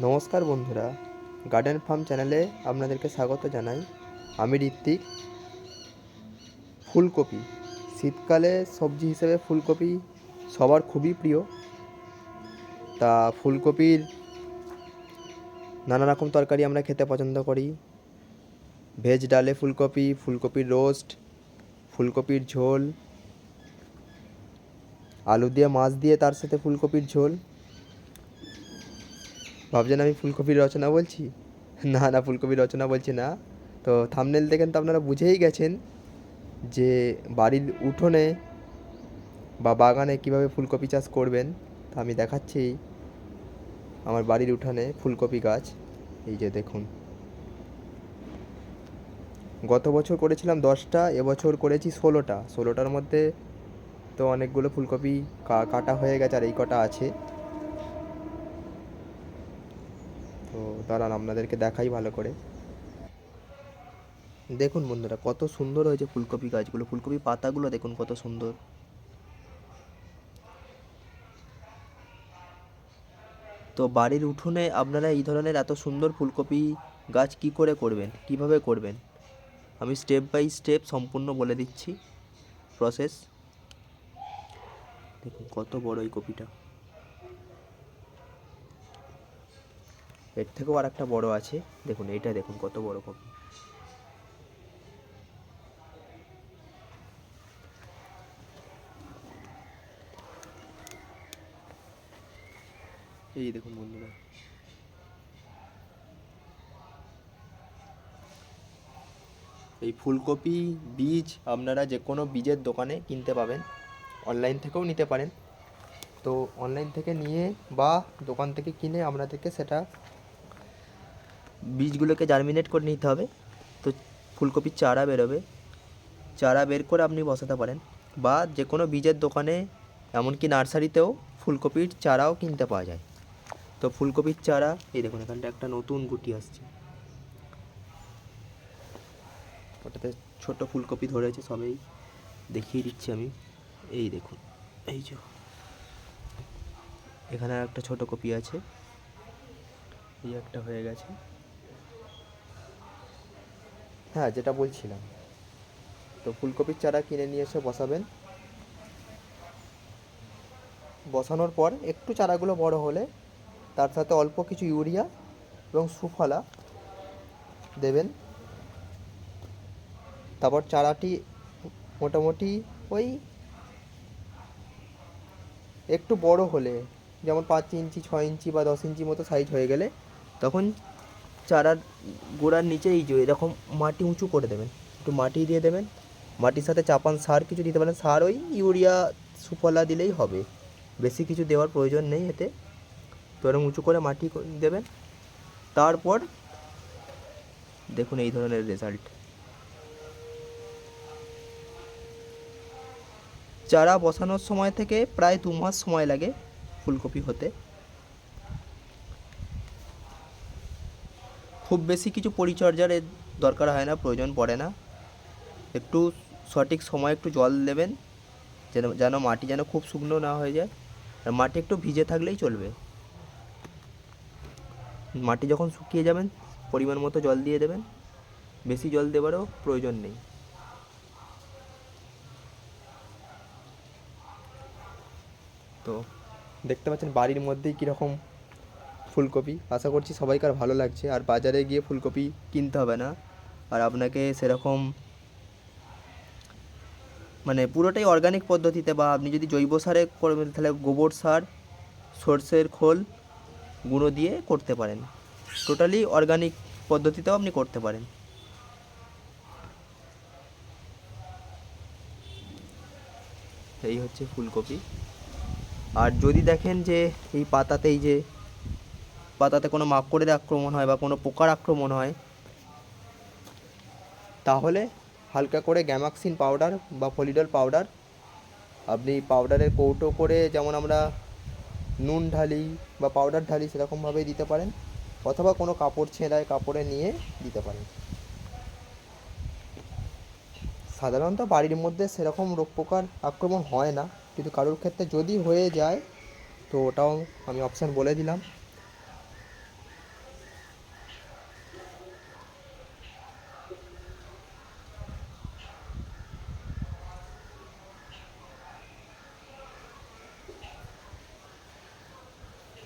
নমস্কার বন্ধুরা garden farm চ্যানেলে আপনাদেরকে স্বাগত জানাই। আমি ঋত্বিক। ফুলকপি। শীতকালে সবজি হিসেবে ফুলকপি সবার খুবই প্রিয়। তা ফুলকপির নানা রকম তরকারি আমরা খেতে পছন্দ করি। ভেজ ডালে ফুলকপি, ফুলকপির রোস্ট, ফুলকপির ঝোল। আলু দিয়ে, মাছ দিয়ে তার সাথে ফুলকপির ঝোল। ভাবছেন আমি ফুলকপির রচনা বলছি? না না, ফুলকপির রচনা বলছি না। তো থামনেল দেখেন তো আপনারা বুঝেই গেছেন যে বাড়ির উঠোনে বা বাগানে কীভাবে ফুলকপি চাষ করবেন। তা আমি দেখাচ্ছি আমার বাড়ির উঠানে ফুলকপি গাছ। এই যে দেখুন। গত বছর করেছিলাম দশটা, এবছর করেছি ষোলোটা। ষোলোটার মধ্যে তো অনেকগুলো ফুলকপি কাটা হয়ে গেছে আর এই কটা আছে তো দাঁড়ান আপনাদেরকে দেখাই ভালো করে। দেখুন বন্ধুরা, কত সুন্দর হয়েছে ফুলকপি গাছগুলো। ফুলকপি পাতাগুলো দেখুন কত সুন্দর। তো বাড়ির উঠোনে আপনারা এই ধরনের এত সুন্দর ফুলকপি গাছ কি করে করবেন? কীভাবে করবেন? আমি স্টেপ বাই স্টেপ সম্পূর্ণ বলে দিচ্ছি। প্রসেস দেখুন কত বড় এই কপিটা। এর থেকেও আর একটা বড় আছে। দেখুন, এইটা দেখুন, কত বড় কপি এই দেখুন বন্ধুরা। এই ফুলকপি, বীজ, আপনারা যে কোনো বীজের দোকানে কিনতে পাবেন। অনলাইন থেকেও নিতে পারেন। তো অনলাইন থেকে নিয়ে বা দোকান থেকে কিনে আপনাদেরকে সেটা বীজগুলোকে জার্মিনেট করে নিতে হবে। তো ফুলকপির চারা বেরোবে। চারা বের করে আপনি বসাতে পারেন বা যে কোনো বীজের দোকানে, এমনকি নার্সারিতেও ফুলকপির চারাও কিনতে পাওয়া যায়। তো ফুলকপির চারা, এই দেখুন এখানটা একটা নতুন গুটি আসছে। ওটাতে ছোট ফুলকপি ধরেছে সবেই। দেখিয়ে দিচ্ছি আমি। এই দেখুন, এই যে। এখানে একটা ছোট কপি আছে। এই একটা হয়ে গেছে। হ্যাঁ যেটা বলছিলাম। তো ফুলকপির চারা কিনে নিয়ে এসে বসাবেন। বসানোর পর একটু চারাগুলো বড় হলে তার সাথে অল্প কিছু ইউরিয়া এবং সুফলা দেবেন। তারপর চারাটি মোটামুটি ওই একটু বড় হলে, যেমন পাঁচ ইঞ্চি, ছয় ইঞ্চি বা দশ ইঞ্চি মতো সাইজ হয়ে গেলে, তখন চারার গোড়ার নিচে এই যে এরকম মাটি উঁচু করে দেবেন, একটু মাটি দিয়ে দেবেন, মাটির সাথে চাপান সার কিছু দিতে পারেন, সার ওই ইউরিয়া সুফলা দিলেই হবে, বেশি কিছু দেওয়ার প্রয়োজন নেই এতে, তো এরকম উঁচু করে মাটি দেবেন, তারপর দেখুন এই ধরনের রেজাল্ট চারা বসানোর সময় থেকে প্রায় দু মাস সময় লাগে ফুলকপি হতে। খুব বেশি কিছু পরিচর্যার দরকার হয় না, প্রয়োজন পড়ে না। একটু সঠিক সময় একটু জল দেবেন, যেন যেন মাটি যেন খুব শুকনো না হয়ে যায়। আর মাটি একটু ভিজে থাকলেই চলবে। মাটি যখন শুকিয়ে যাবেন, পরিমাণ মতো জল দিয়ে দেবেন। বেশি জল দেওয়ারও প্রয়োজন নেই। তো, দেখতে পাচ্ছেন বাড়ির মধ্যেই কীরকম ফুলকপি। আশা করছি সবাইকার ভালো লাগছে। আর বাজারে গিয়ে ফুলকপি কিনতে হবে না। আর আপনাকে সেরকম মানে পুরোটাই অর্গানিক পদ্ধতিতে বা আপনি যদি জৈব সারে করবেন, তাহলে গোবর সার, সর্ষের খোল গুঁড়ো দিয়ে করতে পারেন। টোটালি অর্গানিক পদ্ধতিতেও আপনি করতে পারেন। এই হচ্ছে ফুলকপি। আর যদি দেখেন যে এই পাতাতেই এই যে পাতাতে কোনো মাকড়ের আক্রমণ হয় বা কোনো পোকার আক্রমণ হয়, তাহলে হালকা করে গ্যামাক্সিন পাউডার বা ফলিডল পাউডার, আপনি পাউডারের কৌটো করে যেমন আমরা নুন ঢালি বা পাউডার ঢালি সেরকমভাবেই দিতে পারেন, অথবা কোনো কাপড় ছেঁড়ায় কাপড়ে নিয়ে দিতে পারেন। সাধারণত বাড়ির মধ্যে সেরকম রোগ পোকার আক্রমণ হয় না, কিন্তু কারোর ক্ষেত্রে যদি হয়ে যায়, তো ওটাও আমি অপশান বলে দিলাম।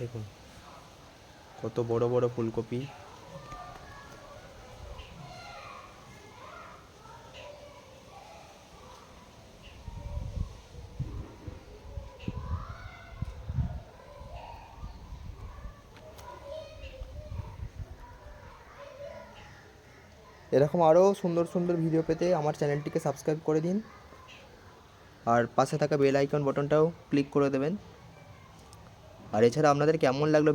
দেখুন। কত বড় বড় ফুলকপি। এরকম আরও সুন্দর সুন্দর ভিডিও পেতে আমার চ্যানেলটিকে সাবস্ক্রাইব করে দিন। আর পাশে থাকা বেল আইকন বটনটাও ক্লিক করে দেবেন। আর এছাড়া আপনাদের কেমন লাগল